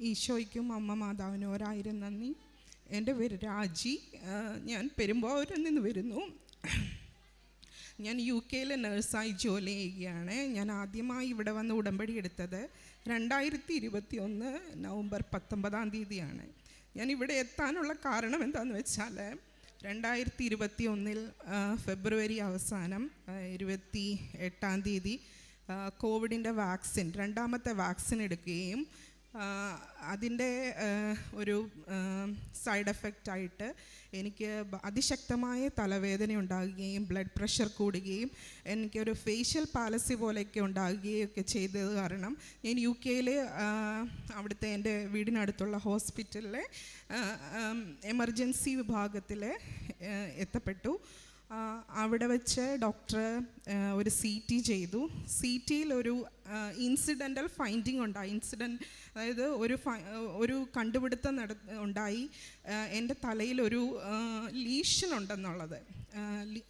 ഈശോയ്ക്കും അമ്മ മാതാവിനും ഒരായിരം നന്ദി. എന്റെ പേര് രാജി. ഞാൻ പെരുമ്പാവൂരിൽ നിന്ന് വരുന്നു. ഞാൻ യു കെയിലെ നഴ്സായി ജോലി ചെയ്യുകയാണ്. ഞാൻ ആദ്യമായി ഇവിടെ വന്ന് ഉടമ്പടി എടുത്തത് രണ്ടായിരത്തി ഇരുപത്തി ഒന്ന് നവംബർ പത്തൊമ്പതാം തീയതിയാണ്. ഞാൻ ഇവിടെ എത്താനുള്ള കാരണം എന്താണെന്ന് വെച്ചാൽ രണ്ടായിരത്തി ഇരുപത്തി ഒന്നിൽ ഫെബ്രുവരി അവസാനം ഇരുപത്തി എട്ടാം തീയതി കോവിഡിന്റെ വാക്സിൻ രണ്ടാമത്തെ വാക്സിൻ എടുക്കുകയും അതിന്റെ ഒരു സൈഡ് എഫക്റ്റ് ആയിട്ട് എനിക്ക് അതിശക്തമായ തലവേദന ഉണ്ടാകുകയും ബ്ലഡ് പ്രഷർ കൂടുകയും എനിക്കൊരു ഫേഷ്യൽ പാലസി പോലെയൊക്കെ ഉണ്ടാകുകയും ഒക്കെ ചെയ്തത് കാരണം ഞാൻ യു കെയിൽ അവിടുത്തെ എന്റെ വീടിനടുത്തുള്ള ഹോസ്പിറ്റലിലെ എമർജൻസി വിഭാഗത്തിൽ എത്തപ്പെട്ടു. അവിടെ വെച്ച് ഡോക്ടർ ഒരു സി ടി ചെയ്തു. സി ടിയിൽ ഒരു ഇൻസിഡന്റൽ ഫൈൻഡിങ് ഉണ്ടായി. ഇൻസിഡന്റ് അതായത് ഒരു ഒരു കണ്ടുപിടുത്തം നട ഉണ്ടായി. എന്റെ തലയിൽ ഒരു ലീഷൻ ഉണ്ടെന്നുള്ളത്.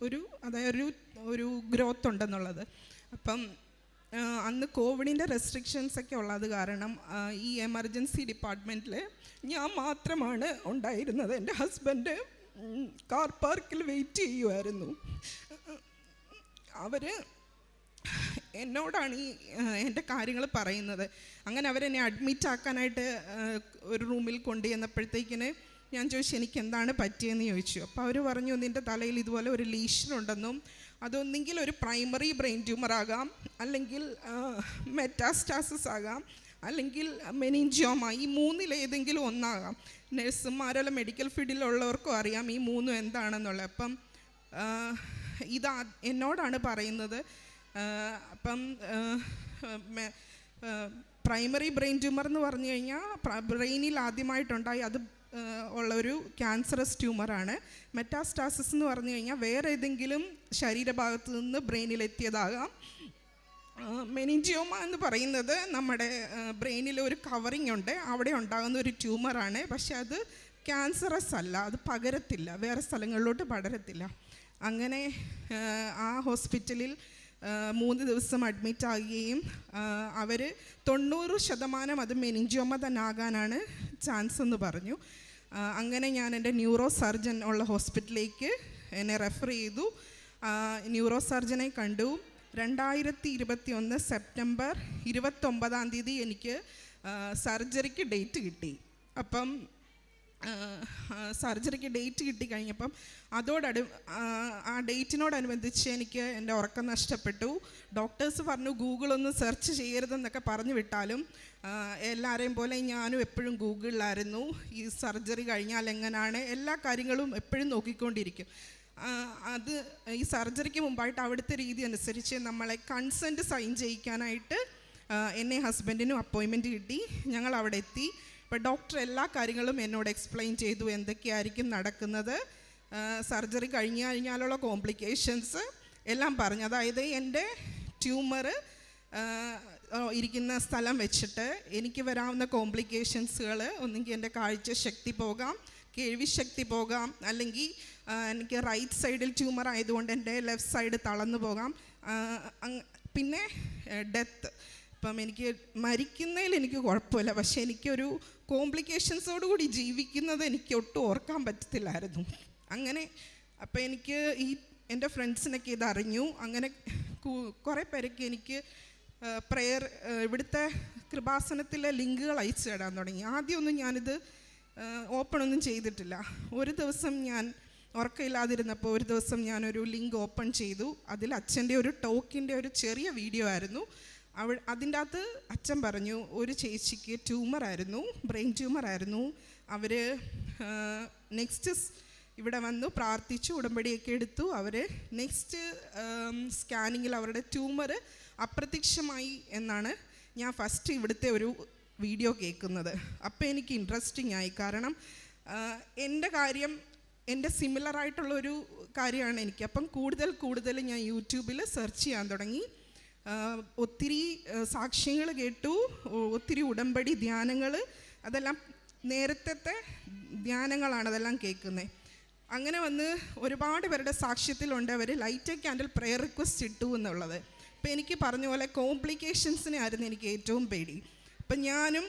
ഒരു അതായത് ഒരു ഒരു ഗ്രോത്ത് ഉണ്ടെന്നുള്ളത്. അപ്പം അന്ന് കോവിഡിന്റെ റെസ്ട്രിക്ഷൻസ് ഒക്കെ ഉള്ളത് കാരണം ഈ എമർജൻസി ഡിപ്പാർട്ട്മെന്റിൽ ഞാൻ മാത്രമാണ് ഉണ്ടായിരുന്നത് എന്റെ ഹസ്ബൻഡ് കാർ പാർക്കിൽ വെയിറ്റ് ചെയ്യുമായിരുന്നു അവർ എന്നോടാണ് ഈ എന്റെ കാര്യങ്ങൾ പറയുന്നത്. അങ്ങനെ അവരെന്നെ അഡ്മിറ്റ് ആക്കാനായിട്ട് ഒരു റൂമിൽ കൊണ്ടു കൊണ്ടുചെന്നപ്പോഴത്തേക്കിന് ഞാൻ ചോദിച്ചു എനിക്ക് എന്താണ് പറ്റിയെന്ന്? ചോദിച്ചു. അപ്പോൾ അവർ പറഞ്ഞു നിന്റെ തലയിൽ ഇതുപോലെ ഒരു ലീഷൻ ഉണ്ടെന്നും അതൊന്നെങ്കിൽ ഒരു പ്രൈമറി ബ്രെയിൻ ട്യൂമർ ആകാം അല്ലെങ്കിൽ മെറ്റാസ്റ്റാസിസ് ആകാം അല്ലെങ്കിൽ മെനിഞ്ചോമ ഈ മൂന്നിലേതെങ്കിലും ഒന്നാകാം. നഴ്സുമാരല്ല മെഡിക്കൽ ഫീൽഡിലുള്ളവർക്കും അറിയാം ഈ മൂന്നും എന്താണെന്നുള്ളത്. അപ്പം ഇത് എന്നോടാണ് പറയുന്നത്. അപ്പം പ്രൈമറി ബ്രെയിൻ ട്യൂമർ എന്ന് പറഞ്ഞു കഴിഞ്ഞാൽ ബ്രെയിനിൽ ആദ്യമായിട്ടുണ്ടായി അത് ഉള്ള ഒരു ക്യാൻസറസ് ട്യൂമറാണ് മെറ്റാസ്റ്റാസിസ് എന്ന് പറഞ്ഞു കഴിഞ്ഞാൽ വേറെ ഏതെങ്കിലും ശരീരഭാഗത്ത് നിന്ന് ബ്രെയിനിൽ എത്തിയതാകാം. മെനിഞ്ചിയോമ എന്ന് പറയുന്നത് നമ്മുടെ ബ്രെയിനിൽ ഒരു കവറിങ് ഉണ്ട്. അവിടെ ഉണ്ടാകുന്ന ഒരു ട്യൂമറാണ്. പക്ഷെ അത് ക്യാൻസറസ് അല്ല. അത് പകരത്തില്ല. വേറെ സ്ഥലങ്ങളിലോട്ട് പടരത്തില്ല. അങ്ങനെ ആ, ഹോസ്പിറ്റലിൽ മൂന്ന് ദിവസം അഡ്മിറ്റ് ആകുകയും അവർ തൊണ്ണൂറ് ശതമാനം അത് മെനിഞ്ചോമ തന്നെ ആകാനാണ് ചാൻസ് എന്ന് പറഞ്ഞു. അങ്ങനെ ഞാൻ എന്റെ ന്യൂറോ സർജൻ ഉള്ള ഹോസ്പിറ്റലിലേക്ക് എന്നെ റെഫർ ചെയ്തു. ന്യൂറോ സർജനെ കണ്ടു. രണ്ടായിരത്തി ഇരുപത്തി ഒന്ന് സെപ്റ്റംബർ ഇരുപത്തൊമ്പതാം തീയതി എനിക്ക് സർജറിക്ക് ഡേറ്റ് കിട്ടി. അപ്പം സർജറിക്ക് ഡേറ്റ് കിട്ടിക്കഴിഞ്ഞപ്പം അതോടടു ആ, ഡേറ്റിനോടനുബന്ധിച്ച് എനിക്ക് എന്റെ ഉറക്കം നഷ്ടപ്പെട്ടു. ഡോക്ടേഴ്സ് പറഞ്ഞു ഗൂഗിളൊന്നും സെർച്ച് ചെയ്യരുതെന്നൊക്കെ പറഞ്ഞു വിട്ടാലും എല്ലാവരെയും പോലെ ഞാനും എപ്പോഴും ഗൂഗിളിലായിരുന്നു. ഈ സർജറി കഴിഞ്ഞാൽ എങ്ങനെയാണ് എല്ലാ കാര്യങ്ങളും എപ്പോഴും നോക്കിക്കൊണ്ടിരിക്കും. അത് ഈ സർജറിക്ക് മുമ്പായിട്ട് അവിടുത്തെ രീതി അനുസരിച്ച് നമ്മളെ കൺസെന്റ് സൈൻ ചെയ്യിക്കാനായിട്ട് എന്നെ ഹസ്ബൻഡിനും അപ്പോയിൻമെന്റ് കിട്ടി. ഞങ്ങൾ അവിടെ എത്തി. അപ്പോൾ ഡോക്ടർ എല്ലാ കാര്യങ്ങളും എന്നോട് എക്സ്പ്ലെയിൻ ചെയ്തു എന്തൊക്കെയായിരിക്കും നടക്കുന്നത്. സർജറി കഴിഞ്ഞു കഴിഞ്ഞാലുള്ള കോംപ്ലിക്കേഷൻസ് എല്ലാം പറഞ്ഞു. അതായത് എന്റെ ട്യൂമർ ഇരിക്കുന്ന സ്ഥലം വെച്ചിട്ട് എനിക്ക് വരാവുന്ന കോംപ്ലിക്കേഷൻസുകൾ ഒന്നുകിൽ എന്റെ കാഴ്ച ശക്തി പോകാം. ശക്തി പോകാം. അല്ലെങ്കിൽ എനിക്ക് റൈറ്റ് സൈഡിൽ ട്യൂമർ ആയതുകൊണ്ട് എന്റെ ലെഫ്റ്റ് സൈഡ് തളർന്നു പോകാം. പിന്നെ ഡെത്ത് ഇപ്പം എനിക്ക് മരിക്കുന്നതിൽ എനിക്ക് കുഴപ്പമില്ല. പക്ഷേ എനിക്കൊരു കോംപ്ലിക്കേഷൻസോട് കൂടി ജീവിക്കുന്നത് എനിക്ക് ഒട്ടും ഓർക്കാൻ പറ്റത്തില്ലായിരുന്നു. അങ്ങനെ അപ്പോൾ എനിക്ക് ഈ എന്റെ ഫ്രണ്ട്സിനൊക്കെ ഇതറിഞ്ഞു. അങ്ങനെ കുറേ പേരൊക്കെ എനിക്ക് പ്രെയർ ഇവിടുത്തെ കൃപാസനത്തിലെ ലിങ്കുകൾ അയച്ചു തരാൻ തുടങ്ങി. ആദ്യമൊന്നും ഞാനിത് ഓപ്പൺ ഒന്നും ചെയ്തിട്ടില്ല. ഒരു ദിവസം ഞാൻ ഉറക്കമില്ലാതിരുന്നപ്പോൾ ഒരു ദിവസം ഞാനൊരു ലിങ്ക് ഓപ്പൺ ചെയ്തു. അതിൽ അച്ഛന്റെ ഒരു ടോക്കിന്റെ ഒരു ചെറിയ വീഡിയോ ആയിരുന്നു. അവ അതിന്റെ അകത്ത് അച്ഛൻ പറഞ്ഞു ഒരു ചേച്ചിക്ക് ട്യൂമർ ആയിരുന്നു ബ്രെയിൻ ട്യൂമർ ആയിരുന്നു. അവർ നെക്സ്റ്റ് ഇവിടെ വന്നു പ്രാർത്ഥിച്ചു ഉടമ്പടിയൊക്കെ എടുത്തു. അവർ നെക്സ്റ്റ് സ്കാനിങ്ങിൽ അവരുടെ ട്യൂമർ അപ്രത്യക്ഷമായി എന്നാണ് ഞാൻ ഫസ്റ്റ് ഇവിടുത്തെ ഒരു വീഡിയോ കേൾക്കുന്നത്. അപ്പോൾ എനിക്ക് ഇൻട്രസ്റ്റിംഗ് ആയി. കാരണം എന്റെ കാര്യം എന്റെ സിമിലർ ആയിട്ടുള്ളൊരു കാര്യമാണ് എനിക്ക്. അപ്പം കൂടുതൽ കൂടുതൽ ഞാൻ യൂട്യൂബിൽ സെർച്ച് ചെയ്യാൻ തുടങ്ങി. ഒത്തിരി സാക്ഷ്യങ്ങൾ കേട്ടു. ഒത്തിരി ഉടമ്പടി ധ്യാനങ്ങൾ അതെല്ലാം നേരത്തെ ധ്യാനങ്ങളാണ് അതെല്ലാം കേൾക്കുന്നത് അങ്ങനെ വന്ന് ഒരുപാട് പേരുടെ സാക്ഷ്യത്തിലുണ്ട് അവർ ലൈറ്റ് ക്യാൻഡിൽ പ്രെയർ റിക്വസ്റ്റ് ഇട്ടു എന്നുള്ളത്. അപ്പോൾ എനിക്ക് പറഞ്ഞ പോലെ കോംപ്ലിക്കേഷൻസിനെ ആയിരുന്നു എനിക്ക് ഏറ്റവും പേടി. അപ്പം ഞാനും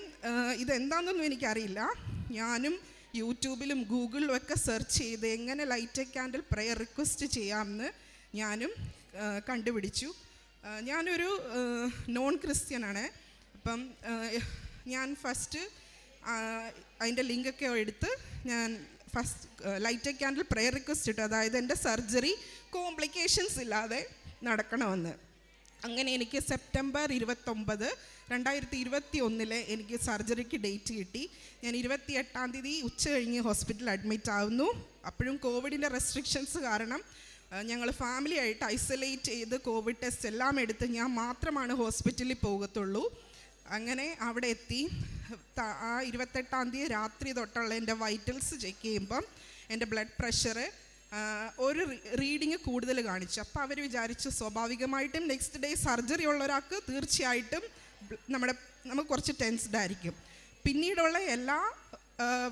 ഇതെന്താണെന്നൊന്നും എനിക്കറിയില്ല. ഞാനും യൂട്യൂബിലും ഗൂഗിളിലും ഒക്കെ സെർച്ച് ചെയ്ത് എങ്ങനെ ലൈറ്റ് ക്യാൻഡിൽ പ്രയർ റിക്വസ്റ്റ് ചെയ്യാമെന്ന് ഞാനും കണ്ടുപിടിച്ചു. ഞാനൊരു നോൺ ക്രിസ്ത്യനാണ്. അപ്പം ഞാൻ ഫസ്റ്റ് അതിന്റെ ലിങ്കൊക്കെ എടുത്ത് ഞാൻ first light candle prayer request ഇട്ടു. അതായത് എന്റെ സർജറി കോംപ്ലിക്കേഷൻസ് ഇല്ലാതെ നടക്കണമെന്ന്. അങ്ങനെ എനിക്ക് സെപ്റ്റംബർ ഇരുപത്തൊമ്പത് രണ്ടായിരത്തി ഇരുപത്തി ഒന്നിൽ എനിക്ക് സർജറിക്ക് ഡേറ്റ് കിട്ടി. ഞാൻ ഇരുപത്തി എട്ടാം തീയതി ഉച്ച കഴിഞ്ഞ് ഹോസ്പിറ്റലിൽ അഡ്മിറ്റ് ആവുന്നു. അപ്പോഴും കോവിഡിന്റെ റെസ്ട്രിക്ഷൻസ് കാരണം ഞങ്ങൾ ഫാമിലി ആയിട്ട് ഐസൊലേറ്റ് ചെയ്ത് കോവിഡ് ടെസ്റ്റ് എല്ലാം എടുത്ത് ഞാൻ മാത്രമാണ് ഹോസ്പിറ്റലിൽ പോകത്തുള്ളൂ. അങ്ങനെ അവിടെ എത്തി. ആ ഇരുപത്തെട്ടാം തീയതി രാത്രി തൊട്ടുള്ള എന്റെ വൈറ്റൽസ് ചെക്ക് ചെയ്യുമ്പം എന്റെ ബ്ലഡ് പ്രഷർ ഒരു റീഡിങ് കൂടുതൽ കാണിച്ചു. അപ്പോൾ അവർ വിചാരിച്ചു സ്വാഭാവികമായിട്ടും നെക്സ്റ്റ് ഡേ സർജറി ഉള്ള ഒരാൾക്ക് തീർച്ചയായിട്ടും നമ്മുടെ നമുക്ക് കുറച്ച് ടെൻസ്ഡ് ആയിരിക്കും. പിന്നീടുള്ള എല്ലാ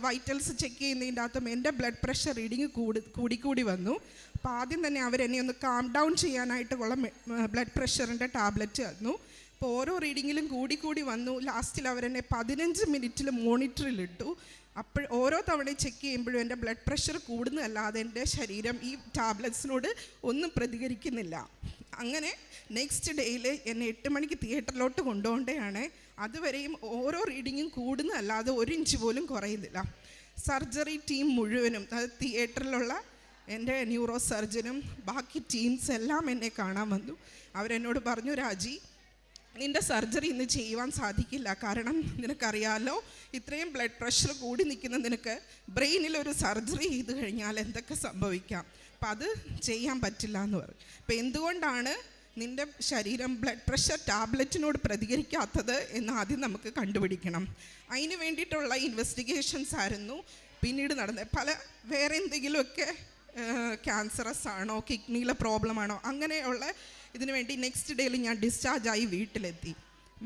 വൈറ്റൽസ് ചെക്ക് ചെയ്യുന്നതിന്റെ അകത്തും എന്റെ ബ്ലഡ് പ്രഷർ റീഡിങ് കൂടി കൂടിക്കൂടി വന്നു. അപ്പോൾ ആദ്യം തന്നെ അവരെന്നെ ഒന്ന് കാം ഡൗൺ ചെയ്യാനായിട്ട് ഉള്ള ബ്ലഡ് പ്രഷറിന്റെ ടാബ്ലറ്റ് തന്നു. അപ്പോൾ ഓരോ റീഡിങ്ങിലും കൂടി കൂടി വന്നു. ലാസ്റ്റിൽ അവരെന്നെ പതിനഞ്ച് മിനിറ്റിൽ മോണിറ്ററിലിട്ടു അപ്പോൾ ഓരോ തവണയും ചെക്ക് ചെയ്യുമ്പോഴും എന്റെ ബ്ലഡ് പ്രഷർ കൂടുന്നതല്ലാതെ എന്റെ ശരീരം ഈ ടാബ്ലറ്റ്സിനോട് ഒന്നും പ്രതികരിക്കുന്നില്ല. അങ്ങനെ നെക്സ്റ്റ് ഡേയിൽ എന്നെ എട്ട് മണിക്ക് തിയേറ്ററിലോട്ട് കൊണ്ടുപോകേണ്ടതാണ്. അതുവരെയും ഓരോ റീഡിങ്ങും കൂടുന്നതല്ലാതെ ഒരു ഇഞ്ച് പോലും കുറയുന്നില്ല. സർജറി ടീം മുഴുവനും അത് തിയേറ്ററിലുള്ള എന്റെ ന്യൂറോ സർജനും ബാക്കി ടീംസ് എല്ലാം എന്നെ കാണാൻ വന്നു. അവരെന്നോട് പറഞ്ഞു രാജി നിന്റെ സർജറി ഇന്ന് ചെയ്യുവാൻ സാധിക്കില്ല. കാരണം നിനക്കറിയാലോ ഇത്രയും ബ്ലഡ് പ്രഷർ കൂടി നിൽക്കുന്ന നിനക്ക് ബ്രെയിനിൽ ഒരു സർജറി ചെയ്ത് കഴിഞ്ഞാൽ എന്തൊക്കെ സംഭവിക്കാം? അപ്പം അത് ചെയ്യാൻ പറ്റില്ല എന്ന് പറയും. അപ്പം എന്തുകൊണ്ടാണ് നിന്റെ ശരീരം ബ്ലഡ് പ്രഷർ ടാബ്ലറ്റിനോട് പ്രതികരിക്കാത്തത് എന്ന് ആദ്യം നമുക്ക് കണ്ടുപിടിക്കണം. അതിന് വേണ്ടിയിട്ടുള്ള ഇൻവെസ്റ്റിഗേഷൻസ് ആയിരുന്നു പിന്നീട് നടന്നത് പല വേറെ എന്തെങ്കിലുമൊക്കെ ക്യാൻസറസ് ആണോ കിഡ്നിയിലെ പ്രോബ്ലം ആണോ അങ്ങനെയുള്ള ഇതിനു വേണ്ടി നെക്സ്റ്റ് ഡേയിൽ ഞാൻ ഡിസ്ചാർജായി വീട്ടിലെത്തി.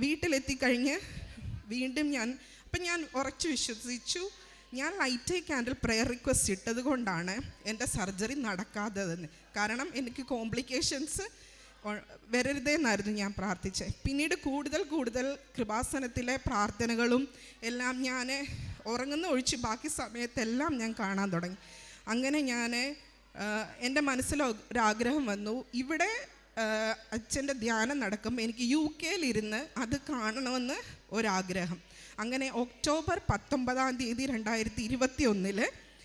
വീട്ടിലെത്തി കഴിഞ്ഞ് വീണ്ടും ഞാൻ അപ്പം ഞാൻ ഉറച്ചു വിശ്വസിച്ചു. ഞാൻ ലൈറ്റ് ക്യാൻഡിൽ പ്രയർ റിക്വസ്റ്റ് ഇട്ടത് കൊണ്ടാണ് എന്റെ സർജറി നടക്കാത്തതെന്ന്. കാരണം എനിക്ക് കോംപ്ലിക്കേഷൻസ് വരരുതെന്നായിരുന്നു ഞാൻ പ്രാർത്ഥിച്ചത് പിന്നീട് കൂടുതൽ കൂടുതൽ കൃപാസനത്തിലെ പ്രാർത്ഥനകളും എല്ലാം ഞാൻ ഉറങ്ങുന്ന ഒഴിച്ച് ബാക്കി സമയത്തെല്ലാം ഞാൻ കാണാൻ തുടങ്ങി. അങ്ങനെ ഞാൻ എന്റെ മനസ്സിൽ ഒരാഗ്രഹം വന്നു. ഇവിടെ അച്ഛന്റെ ധ്യാനം നടക്കുമ്പോൾ എനിക്ക് യു കെയിലിരുന്ന് അത് കാണണമെന്ന് ഒരാഗ്രഹം. അങ്ങനെ ഒക്ടോബർ പത്തൊമ്പതാം തീയതി രണ്ടായിരത്തി ഇരുപത്തി ഒന്നിൽ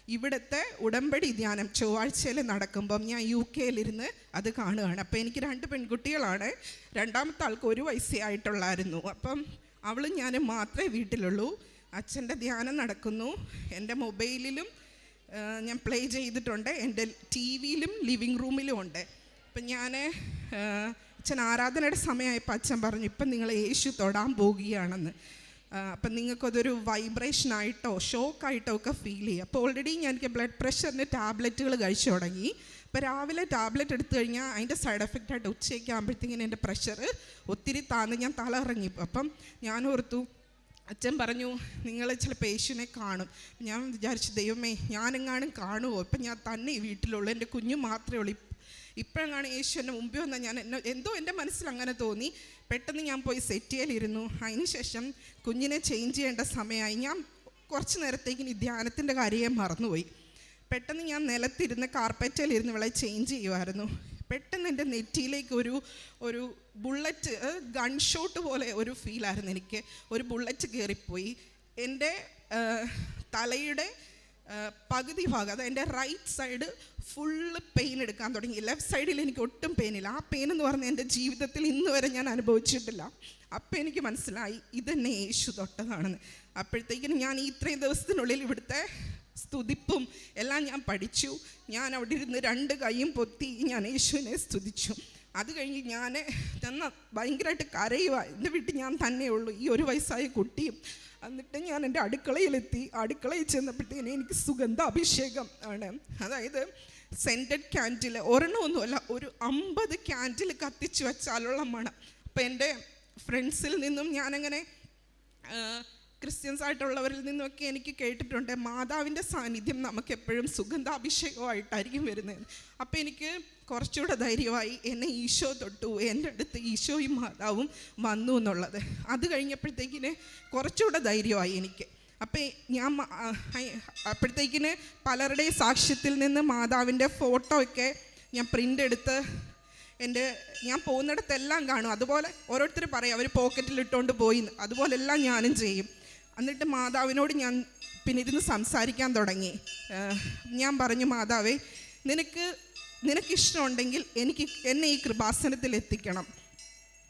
ഇവിടുത്തെ ഉടമ്പടി ധ്യാനം ചൊവ്വാഴ്ചയിൽ നടക്കുമ്പം ഞാൻ യു കെയിലിരുന്ന് അത് കാണുകയാണ്. അപ്പോൾ എനിക്ക് രണ്ട് പെൺകുട്ടികളാണ്. രണ്ടാമത്തെ ആൾക്ക് ഒരു വയസ്സേ ആയിട്ടുള്ളായിരുന്നു. അപ്പം അവളും ഞാനും മാത്രമേ വീട്ടിലുള്ളൂ. അച്ഛന്റെ ധ്യാനം നടക്കുന്നു. എന്റെ മൊബൈലിലും ഞാൻ പ്ലേ ചെയ്തിട്ടുണ്ട്. എന്റെ ടി വിയിലും ലിവിങ് റൂമിലും ഉണ്ട്. അപ്പം ഞാൻ അച്ഛൻ ആരാധനയുടെ സമയമായപ്പോൾ അച്ഛൻ പറഞ്ഞു ഇപ്പം നിങ്ങൾ യേശു തൊടാൻ പോകുകയാണെന്ന്. അപ്പം നിങ്ങൾക്കതൊരു വൈബ്രേഷനായിട്ടോ ഷോക്കായിട്ടോ ഒക്കെ ഫീൽ ചെയ്യും. അപ്പോൾ ഓൾറെഡി ഞാൻ എനിക്ക് ബ്ലഡ് പ്രഷറിന്റെ ടാബ്ലറ്റുകൾ കഴിച്ചു തുടങ്ങി. അപ്പോൾ രാവിലെ ടാബ്ലറ്റ് എടുത്തു കഴിഞ്ഞാൽ അതിന്റെ സൈഡ് എഫക്റ്റ് ആയിട്ട് ഉച്ചയ്ക്ക് ആകുമ്പോഴത്തേക്കിനും എന്റെ പ്രഷർ ഒത്തിരി താന്ന് ഞാൻ തല ഇറങ്ങി. അപ്പം ഞാൻ ഓർത്തു അച്ഛൻ പറഞ്ഞു നിങ്ങൾ ചിലപ്പോൾ യേശുവിനെ കാണും. ഞാൻ വിചാരിച്ചു ദൈവമേ ഞാനെങ്ങാനും കാണുമോ ഇപ്പം ഞാൻ തന്നെ വീട്ടിലുള്ളൂ എന്റെ കുഞ്ഞു മാത്രമേ ഉള്ളൂ. ഇപ്പോഴെങ്ങാണ് യേശു എന്റെ മുമ്പിൽ വന്നാൽ ഞാൻ എന്നെ എന്തോ എന്റെ മനസ്സിൽ അങ്ങനെ തോന്നി. പെട്ടെന്ന് ഞാൻ പോയി സെറ്റിയലിരുന്നു. അതിനുശേഷം കുഞ്ഞിനെ ചേഞ്ച് ചെയ്യേണ്ട സമയമായി. ഞാൻ കുറച്ച് നേരത്തേക്ക് ഈ ധ്യാനത്തിന്റെ കാര്യമേ മറന്നുപോയി. പെട്ടെന്ന് ഞാൻ നിലത്തിരുന്ന് കാർപ്പറ്റിലിരുന്ന് ഇവളെ ചേഞ്ച് ചെയ്യുമായിരുന്നു പെട്ടെന്ന് എന്റെ നെറ്റിയിലേക്ക് ഒരു ഒരു ബുള്ളറ്റ് ഗൺ ഷോട്ട് പോലെ ഒരു ഫീലായിരുന്നു എനിക്ക്. ഒരു ബുള്ളറ്റ് കയറിപ്പോയി. എന്റെ തലയുടെ പകുതി ഭാഗം അതായത് എന്റെ റൈറ്റ് സൈഡ് ഫുള്ള് പെയിൻ എടുക്കാൻ തുടങ്ങി. ലെഫ്റ്റ് സൈഡിൽ എനിക്ക് ഒട്ടും പെയിനില്ല ആ പെയിൻ എന്ന് പറഞ്ഞാൽ എന്റെ ജീവിതത്തിൽ ഇന്ന് വരെ ഞാൻ അനുഭവിച്ചിട്ടില്ല. അപ്പം എനിക്ക് മനസ്സിലായി ഇതെന്നെ യേശു തൊട്ടതാണെന്ന്. അപ്പോഴത്തേക്കിനും ഞാൻ ഈ ഇത്രയും ദിവസത്തിനുള്ളിൽ ഇവിടുത്തെ സ്തുതിപ്പും എല്ലാം ഞാൻ പഠിച്ചു. ഞാൻ അവിടെ ഇരുന്ന് രണ്ട് കൈയും പൊത്തി ഞാൻ യേശുവിനെ സ്തുതിച്ചു. അത് കഴിഞ്ഞ് ഞാൻ ചെന്ന ഭയങ്കരമായിട്ട് കരയുക എന്റെ വീട്ടിൽ ഞാൻ തന്നെയുള്ളൂ ഈ ഒരു വയസ്സായ കുട്ടിയും എന്നിട്ട് ഞാൻ എന്റെ അടുക്കളയിലെത്തി. അടുക്കളയിൽ ചെന്നപ്പോഴത്തേന് എനിക്ക് സുഗന്ധ അഭിഷേകം ആണ്. അതായത് സെന്റഡ് ക്യാൻഡിൽ ഒരെണ്ണമൊന്നുമല്ല ഒരു അമ്പത് ക്യാൻഡിൽ കത്തിച്ചു വെച്ചാലുള്ള മണം അപ്പം എന്റെ ഫ്രണ്ട്സിൽ നിന്നും ഞാനങ്ങനെ ക്രിസ്ത്യൻസ് ആയിട്ടുള്ളവരിൽ നിന്നൊക്കെ എനിക്ക് കേട്ടിട്ടുണ്ട് മാതാവിന്റെ സാന്നിധ്യം നമുക്ക് എപ്പോഴും സുഗന്ധാഭിഷേകമായിട്ടായിരിക്കും വരുന്നത്. അപ്പോൾ എനിക്ക് കുറച്ചുകൂടെ ധൈര്യമായി എന്നെ ഈശോ തൊട്ടു എന്റെ അടുത്ത് ഈശോയും മാതാവും വന്നു എന്നുള്ളത്. അത് കഴിഞ്ഞപ്പോഴത്തേക്കിന് കുറച്ചുകൂടെ ധൈര്യമായി എനിക്ക്. അപ്പം ഞാൻ അപ്പോഴത്തേക്കിന് പലരുടെയും സാക്ഷ്യത്തിൽ നിന്ന് മാതാവിന്റെ ഫോട്ടോ ഒക്കെ ഞാൻ പ്രിന്റ് എടുത്ത് എന്റെ ഞാൻ പോകുന്നിടത്തെല്ലാം കാണും. അതുപോലെ ഓരോരുത്തർ പറയും അവർ പോക്കറ്റിൽ ഇട്ടുകൊണ്ട് പോയി. അതുപോലെ അതുപോലെല്ലാം ഞാനും ചെയ്യും. എന്നിട്ട് മാതാവിനോട് ഞാൻ പിന്നെ ഇരുന്ന് സംസാരിക്കാൻ തുടങ്ങി. ഞാൻ പറഞ്ഞു മാതാവേ നിനക്ക് നിനക്കിഷ്ടമുണ്ടെങ്കിൽ എനിക്ക് എന്നെ ഈ കൃപാസനത്തിൽ എത്തിക്കണം.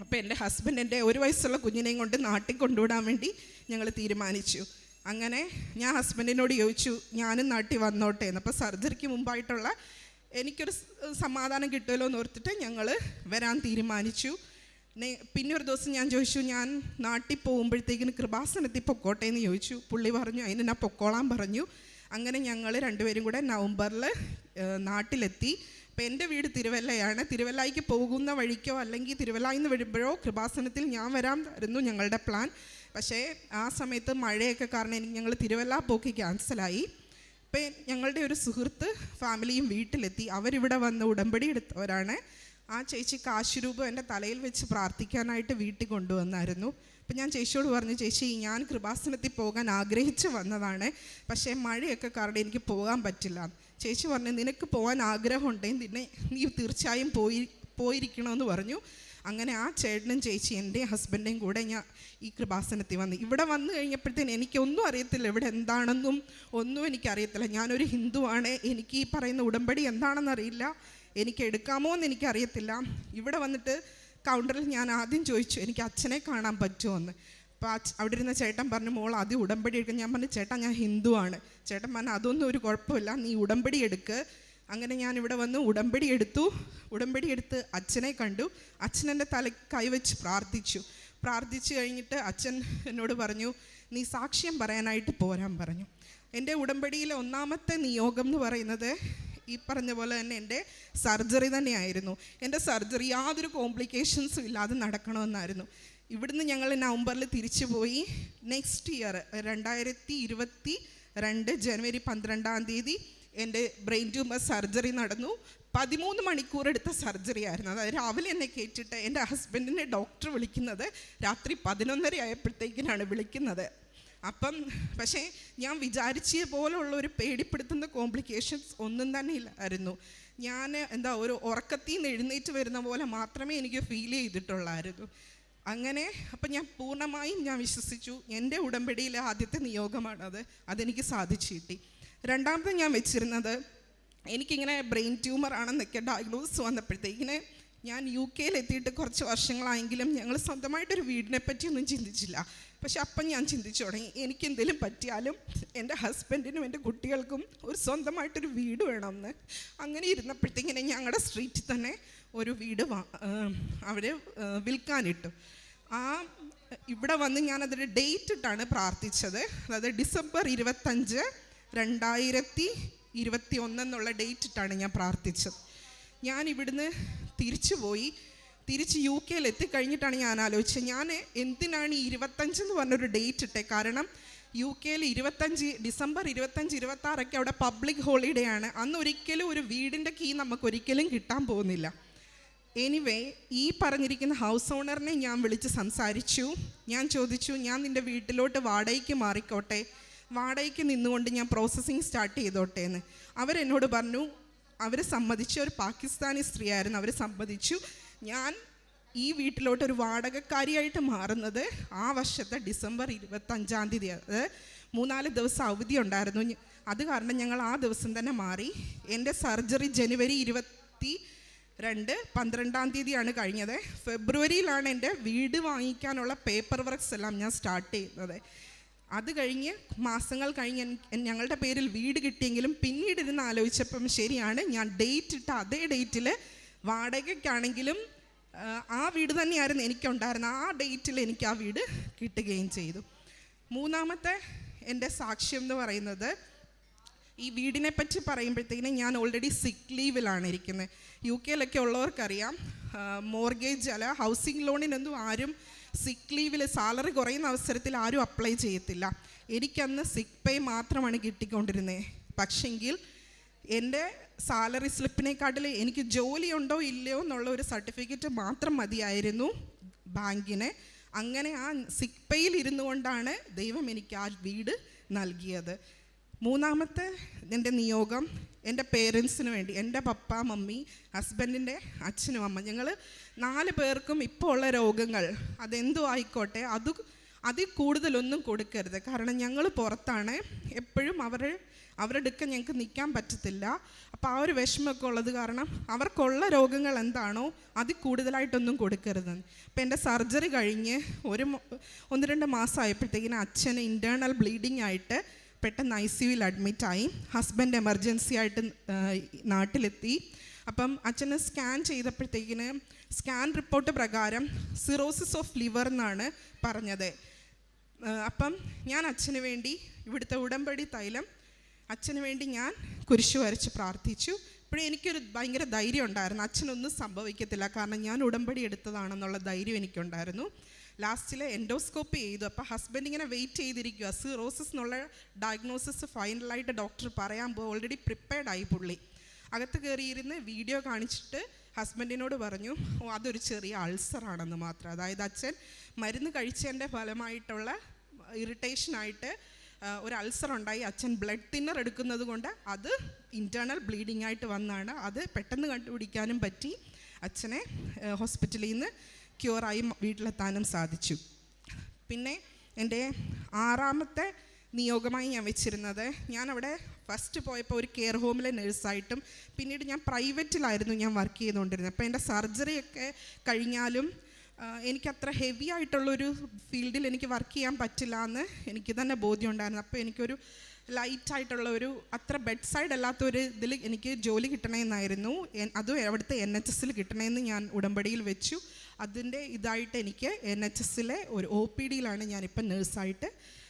അപ്പോൾ എന്റെ ഹസ്ബൻഡ് എന്റെ ഒരു വയസ്സുള്ള കുഞ്ഞിനെയും കൊണ്ട് നാട്ടിൽ കൊണ്ടുവിടാൻ വേണ്ടി ഞങ്ങൾ തീരുമാനിച്ചു. അങ്ങനെ ഞാൻ ഹസ്ബൻഡിനോട് ചോദിച്ചു ഞാനും നാട്ടിൽ വന്നോട്ടെ. എന്ന് അപ്പോൾ സർജറിക്ക് മുമ്പായിട്ടുള്ള എനിക്കൊരു സമാധാനം കിട്ടുമല്ലോ എന്ന് ഓർത്തിട്ട് ഞങ്ങൾ വരാൻ തീരുമാനിച്ചു. പിന്നെ ഒരു ദിവസം ഞാൻ ചോദിച്ചു ഞാൻ നാട്ടിൽ പോകുമ്പോഴത്തേക്കിന് കൃപാസനത്തിൽ പൊക്കോട്ടെ എന്ന് ചോദിച്ചു. പുള്ളി പറഞ്ഞു അതിന് ഞാൻ പൊക്കോളാൻ പറഞ്ഞു. അങ്ങനെ ഞങ്ങൾ രണ്ടുപേരും കൂടെ നവംബറിൽ നാട്ടിലെത്തി. അപ്പം എന്റെ വീട് തിരുവല്ലയാണ്. തിരുവല്ലായിക്ക് പോകുന്ന വഴിക്കോ അല്ലെങ്കിൽ തിരുവല്ലായിന്ന് വരുമ്പോഴോ കൃപാസനത്തിൽ ഞാൻ വരാമായിരുന്നു ഞങ്ങളുടെ പ്ലാൻ. പക്ഷേ ആ സമയത്ത് മഴയൊക്കെ കാരണം എനിക്ക് ഞങ്ങൾ തിരുവല്ല പോക്ക് ക്യാൻസലായി. ഇപ്പം ഞങ്ങളുടെ ഒരു സുഹൃത്ത് ഫാമിലിയും വീട്ടിലെത്തി. അവരിവിടെ വന്ന് ഉടമ്പടി എടുത്തവരാണ്. ആ ചേച്ചി കാശുരൂപം എന്റെ തലയിൽ വെച്ച് പ്രാർത്ഥിക്കാനായിട്ട് വീട്ടിൽ കൊണ്ടുവന്നായിരുന്നു. അപ്പം ഞാൻ ചേച്ചിയോട് പറഞ്ഞു ചേച്ചി ഞാൻ കൃപാസനത്തിൽ പോകാൻ ആഗ്രഹിച്ച് വന്നതാണ്. പക്ഷേ മഴയൊക്കെ കാരണം എനിക്ക് പോകാൻ പറ്റില്ല. ചേച്ചി പറഞ്ഞു നിനക്ക് പോകാൻ ആഗ്രഹമുണ്ടെങ്കിൽ നിന്നെ നീ തീർച്ചയായും പോയി പോയിരിക്കണമെന്ന് പറഞ്ഞു. അങ്ങനെ ആ ചേട്ടനും ചേച്ചി എന്റെയും ഹസ്ബൻഡേയും കൂടെ ഞാൻ ഈ കൃപാസനത്തിൽ വന്നു. ഇവിടെ വന്നു കഴിഞ്ഞപ്പോഴത്തേന് എനിക്കൊന്നും അറിയത്തില്ല ഇവിടെ എന്താണെന്നും ഒന്നും എനിക്കറിയത്തില്ല. ഞാനൊരു ഹിന്ദുവാണ്. എനിക്ക് ഈ പറയുന്ന ഉടമ്പടി എന്താണെന്ന് അറിയില്ല എനിക്ക് എടുക്കാമോ എന്ന് എനിക്കറിയത്തില്ല. ഇവിടെ വന്നിട്ട് കൗണ്ടറിൽ ഞാൻ ആദ്യം ചോദിച്ചു എനിക്ക് അച്ഛനെ കാണാൻ പറ്റുമോ എന്ന്? അപ്പോൾ അവിടെ ഇരുന്ന ചേട്ടൻ പറഞ്ഞു മോൾ ആദ്യം ഉടമ്പടി എടുക്കുക ഞാൻ പറഞ്ഞു ചേട്ടാ ഞാൻ ഹിന്ദുവാണ്. ചേട്ടൻ പറഞ്ഞു അതൊന്നും ഒരു കുഴപ്പമില്ല. നീ ഉടമ്പടി എടുക്ക്. അങ്ങനെ ഞാൻ ഇവിടെ വന്ന് ഉടമ്പടി എടുത്തു. ഉടമ്പടി എടുത്ത് അച്ഛനെ കണ്ടു. അച്ഛൻ എന്റെ തല കൈവച്ച് പ്രാർത്ഥിച്ചു. പ്രാർത്ഥിച്ചു കഴിഞ്ഞിട്ട് അച്ഛൻ എന്നോട് പറഞ്ഞു നീ സാക്ഷ്യം പറയാനായിട്ട് പോരാൻ പറഞ്ഞു. എന്റെ ഉടമ്പടിയിലെ ഒന്നാമത്തെ നിയോഗം എന്ന് പറയുന്നത് ഈ പറഞ്ഞ പോലെ തന്നെ എന്റെ സർജറി തന്നെയായിരുന്നു. എന്റെ സർജറി യാതൊരു കോംപ്ലിക്കേഷൻസും ഇല്ലാതെ നടക്കണമെന്നായിരുന്നു. ഇവിടുന്ന് ഞങ്ങൾ നവംബറിൽ തിരിച്ചു പോയി. നെക്സ്റ്റ് ഇയർ രണ്ടായിരത്തി ഇരുപത്തി രണ്ട് ജനുവരി പന്ത്രണ്ടാം തീയതി എന്റെ ബ്രെയിൻ ട്യൂമർ സർജറി നടന്നു. പതിമൂന്ന് മണിക്കൂർ എടുത്ത സർജറി ആയിരുന്നു. അതായത് രാവിലെ എന്നെ കേട്ടിട്ട് എന്റെ ഹസ്ബൻഡിനെ ഡോക്ടർ വിളിക്കുന്നത് രാത്രി പതിനൊന്നര ആയപ്പോഴത്തേക്കിനാണ് വിളിക്കുന്നത്. അപ്പം പക്ഷേ ഞാൻ വിചാരിച്ച പോലുള്ള ഒരു പേടിപ്പെടുത്തുന്ന കോംപ്ലിക്കേഷൻസ് ഒന്നും തന്നെ ഇല്ലായിരുന്നു. ഞാൻ എന്താ ഒരു ഉറക്കത്തിൽ നിന്ന് എഴുന്നേറ്റ് വരുന്ന പോലെ മാത്രമേ എനിക്ക് ഫീൽ ചെയ്തിട്ടുള്ളായിരുന്നു. അങ്ങനെ അപ്പം ഞാൻ പൂർണമായും ഞാൻ വിശ്വസിച്ചു. എന്റെ ഉടമ്പടിയിലെ ആദ്യത്തെ നിയോഗമാണത്. അതെനിക്ക് സാധിച്ചു കിട്ടി. രണ്ടാമത് ഞാൻ വെച്ചിരുന്നത് എനിക്കിങ്ങനെ ബ്രെയിൻ ട്യൂമർ ആണെന്നൊക്കെ ഡയഗ്നോസ് വന്നപ്പോഴത്തേക്കിന് ഞാൻ യു കെയിൽ എത്തിയിട്ട് കുറച്ച് വർഷങ്ങളായെങ്കിലും ഞങ്ങൾ സ്വന്തമായിട്ടൊരു വീടിനെ പറ്റിയൊന്നും ചിന്തിച്ചില്ല. പക്ഷെ അപ്പം ഞാൻ ചിന്തിച്ചു തുടങ്ങി എനിക്ക് എന്തെങ്കിലും പറ്റിയാലും എന്റെ ഹസ്ബൻഡിനും എന്റെ കുട്ടികൾക്കും ഒരു സ്വന്തമായിട്ടൊരു വീട് വേണമെന്ന്. അങ്ങനെ ഇരുന്നപ്പോഴത്തേക്കിനെ ഞങ്ങളുടെ സ്ട്രീറ്റിൽ തന്നെ ഒരു വീട് അവർ വിൽക്കാനിട്ടു. ആ ഇവിടെ വന്ന് ഞാനതൊരു ഡേറ്റ് ഇട്ടാണ് പ്രാർത്ഥിച്ചത്. അതായത് ഡിസംബർ ഇരുപത്തഞ്ച് രണ്ടായിരത്തി ഇരുപത്തി ഒന്നെന്നുള്ള ഡേറ്റ് ഇട്ടാണ് ഞാൻ പ്രാർത്ഥിച്ചത്. ഞാൻ ഇവിടുന്ന് തിരിച്ചു പോയി. തിരിച്ച് യു കെയിൽ എത്തിക്കഴിഞ്ഞിട്ടാണ് ഞാൻ ആലോചിച്ചത്. ഞാൻ എന്തിനാണ് ഈ ഇരുപത്തഞ്ച് എന്ന് പറഞ്ഞൊരു ഡേറ്റ് ഇട്ടെ? കാരണം യു കെയിൽ ഇരുപത്തഞ്ച് ഡിസംബർ ഇരുപത്തഞ്ച് ഇരുപത്താറൊക്കെ അവിടെ പബ്ലിക് ഹോളിഡേ ആണ്. അന്ന് ഒരിക്കലും ഒരു വീടിന്റെ കീ നമുക്ക് ഒരിക്കലും കിട്ടാൻ പോകുന്നില്ല. എനിവേ ഈ പറഞ്ഞിരിക്കുന്ന ഹൗസ് ഓണറിനെ ഞാൻ വിളിച്ച് സംസാരിച്ചു. ഞാൻ ചോദിച്ചു ഞാൻ നിന്റെ വീട്ടിലോട്ട് വാടകയ്ക്ക് മാറിക്കോട്ടെ? വാടകയ്ക്ക് നിന്നുകൊണ്ട് ഞാൻ പ്രോസസ്സിങ് സ്റ്റാർട്ട് ചെയ്തോട്ടെ എന്ന് അവരെന്നോട് പറഞ്ഞു അവർ സമ്മതിച്ചു ഒരു പാകിസ്ഥാനി സ്ത്രീയായിരുന്നു. അവർ സമ്മതിച്ചു. ഞാൻ ഈ വീട്ടിലോട്ട് ഒരു വാടകക്കാരിയായിട്ട് മാറുന്നത് ആ വർഷത്തെ ഡിസംബർ ഇരുപത്തഞ്ചാം തീയതി. അത് മൂന്നാൽ ദിവസം അവധി ഉണ്ടായിരുന്നു. അത് കാരണം ഞങ്ങൾ ആ ദിവസം തന്നെ മാറി. എന്റെ സർജറി ജനുവരി ഇരുപത്തി രണ്ട് പന്ത്രണ്ടാം തീയതിയാണ് കഴിഞ്ഞത്. ഫെബ്രുവരിയിലാണ് എന്റെ വീട് വാങ്ങിക്കാനുള്ള പേപ്പർ വർക്ക്സ് എല്ലാം ഞാൻ സ്റ്റാർട്ട് ചെയ്യുന്നത്. അത് കഴിഞ്ഞ് മാസങ്ങൾ കഴിഞ്ഞ് ഞങ്ങളുടെ പേരിൽ വീട് കിട്ടിയെങ്കിലും പിന്നീട് ഇരുന്ന് ആലോചിച്ചപ്പം ശരിയാണ് ഞാൻ ഡേറ്റ് ഇട്ട അതേ ഡേറ്റിൽ വാടകയ്ക്കാണെങ്കിലും ആ, വീട് തന്നെയായിരുന്നു എനിക്കുണ്ടായിരുന്നത്. ആ ഡേറ്റിൽ എനിക്ക് ആ വീട് കിട്ടുകയും ചെയ്തു. മൂന്നാമത്തെ എന്റെ സാക്ഷ്യം എന്ന് പറയുന്നത് ഈ വീടിനെ പറ്റി പറയുമ്പോഴത്തേക്കിനും ഞാൻ ഓൾറെഡി സിക്ക് ലീവിലാണ് ഇരിക്കുന്നത്. യു കെയിലൊക്കെ ഉള്ളവർക്കറിയാം മോർഗേജ് അല്ല ഹൗസിംഗ് ലോണിനൊന്നും ആരും സിക്ക് ലീവിൽ സാലറി കുറയുന്ന അവസരത്തിൽ ആരും അപ്ലൈ ചെയ്യത്തില്ല. എനിക്കന്ന് സിക്ക് പേ മാത്രമാണ് കിട്ടിക്കൊണ്ടിരുന്നത് പക്ഷെങ്കിൽ എന്റെ സാലറി സ്ലിപ്പിനെക്കാട്ടിൽ എനിക്ക് ജോലി ഉണ്ടോ ഇല്ലയോ എന്നുള്ള ഒരു സർട്ടിഫിക്കറ്റ് മാത്രം മതിയായിരുന്നു ബാങ്കിന്. അങ്ങനെ ആ സിക്ക് പേയിൽ ഇരുന്നു കൊണ്ടാണ് ദൈവം എനിക്ക് ആ വീട് നൽകിയത്. മൂന്നാമത്തെ എന്റെ നിയോഗം എന്റെ പേരൻസിന് വേണ്ടി എന്റെ പപ്പ മമ്മി ഹസ്ബൻഡിന്റെ അച്ഛനും അമ്മ ഞങ്ങൾ നാല് പേർക്കും ഇപ്പോൾ ഉള്ള രോഗങ്ങൾ അതെന്തോ ആയിക്കോട്ടെ അത് അതിൽ കൂടുതലൊന്നും കൊടുക്കരുത്. കാരണം ഞങ്ങൾ പുറത്താണ്. എപ്പോഴും അവർ അവരുടെ ഒക്കെ ഞങ്ങൾക്ക് നിൽക്കാൻ പറ്റത്തില്ല. അപ്പോൾ ആ ഒരു വിഷമമൊക്കെ ഉള്ളത് കാരണം അവർക്കുള്ള രോഗങ്ങൾ എന്താണോ അതിൽ കൂടുതലായിട്ടൊന്നും കൊടുക്കരുത്. അപ്പോൾ എന്റെ സർജറി കഴിഞ്ഞ് ഒരു ഒന്ന് രണ്ട് മാസം ആയപ്പോഴത്തേക്കിന് അച്ഛന് ഇന്റേർണൽ ബ്ലീഡിങ് ആയിട്ട് പെട്ടെന്ന് ഐ സി യുവിൽ അഡ്മിറ്റായി ഹസ്ബൻഡ് എമർജൻസി ആയിട്ട് നാട്ടിലെത്തി. അപ്പം അച്ഛനെ സ്കാൻ ചെയ്തപ്പോഴത്തേക്കിന് സ്കാൻ റിപ്പോർട്ട് പ്രകാരം സിറോസിസ് ഓഫ് ലിവർ എന്നാണ് പറഞ്ഞത്. അപ്പം ഞാൻ അച്ഛന് വേണ്ടി ഇവിടുത്തെ ഉടമ്പടി തൈലം അച്ഛന് വേണ്ടി ഞാൻ കുരിശു വരച്ച് പ്രാർത്ഥിച്ചു. ഇപ്പോഴും എനിക്കൊരു ഭയങ്കര ധൈര്യം ഉണ്ടായിരുന്നു. അച്ഛനൊന്നും സംഭവിക്കത്തില്ല. കാരണം ഞാൻ ഉടമ്പടി എടുത്തതാണെന്നുള്ള ധൈര്യം എനിക്കുണ്ടായിരുന്നു. ലാസ്റ്റിൽ എൻഡോസ്കോപ്പി ചെയ്തു. അപ്പോൾ ഹസ്ബൻഡ് ഇങ്ങനെ വെയിറ്റ് ചെയ്തിരിക്കുക സിറോസിസ് എന്നുള്ള ഡയഗ്നോസിസ് ഫൈനലായിട്ട് ഡോക്ടർ പറയാൻ പോകും ഓൾറെഡി പ്രിപ്പയർഡ് ആയി പുള്ളി. അകത്ത് കയറിയിരുന്ന് വീഡിയോ കാണിച്ചിട്ട് ഹസ്ബൻഡിനോട് പറഞ്ഞു ഓ അതൊരു ചെറിയ അൾസറാണെന്ന് മാത്രം. അതായത് അച്ഛൻ മരുന്ന് കഴിച്ചതിന്റെ ഫലമായിട്ടുള്ള ഇറിറ്റേഷനായിട്ട് ഒരു അൾസർ ഉണ്ടായി. അച്ഛൻ ബ്ലഡ് തിന്നർ എടുക്കുന്നത് കൊണ്ട് അത് ഇന്റേർണൽ ബ്ലീഡിംഗ് ആയിട്ട് വന്നാണ്. അത് പെട്ടെന്ന് കണ്ടുപിടിക്കാനും പറ്റി. അച്ഛനെ ഹോസ്പിറ്റലിൽ നിന്ന് ക്യൂറായി വീട്ടിലെത്താനും സാധിച്ചു. പിന്നെ എന്റെ ആറാമത്തെ നിയോഗമായി ഞാൻ വെച്ചിരുന്നത് ഞാൻ അവിടെ ഫസ്റ്റ് പോയപ്പോൾ ഒരു കെയർ ഹോമിലെ നേഴ്സായിട്ടും പിന്നീട് ഞാൻ പ്രൈവറ്റിലായിരുന്നു ഞാൻ വർക്ക് ചെയ്തുകൊണ്ടിരുന്നത്. അപ്പോൾ എന്റെ സർജറിയൊക്കെ കഴിഞ്ഞാലും എനിക്കത്ര ഹെവി ആയിട്ടുള്ളൊരു ഫീൽഡിൽ എനിക്ക് വർക്ക് ചെയ്യാൻ പറ്റില്ല എന്ന് എനിക്ക് തന്നെ ബോധ്യമുണ്ടായിരുന്നു. അപ്പോൾ എനിക്കൊരു ലൈറ്റ് ആയിട്ടുള്ള ഒരു അത്ര ബെഡ് സൈഡ് അല്ലാത്ത ഒരു ഇതിൽ എനിക്ക് ജോലി കിട്ടണമെന്നായിരുന്നു അതും അവിടുത്തെ എൻ എച്ച് എസിൽ കിട്ടണമെന്ന് ഞാൻ ഉടമ്പടിയിൽ വെച്ചു. അതിന്റെ ഇതായിട്ട് എനിക്ക് എൻ എച്ച് എസിലെ ഒരു ഒ പി ഡിയിലാണ് ഞാനിപ്പം നേഴ്സായിട്ട്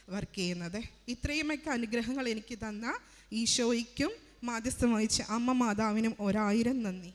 വർക്ക് ചെയ്യുന്നത്. ഇത്രയുമൊക്കെ അനുഗ്രഹങ്ങൾ എനിക്ക് തന്ന ഈശോയ്ക്കും മാധ്യസ്ഥം വഹിച്ച അമ്മ മാതാവിനും ഒരായിരം നന്ദി.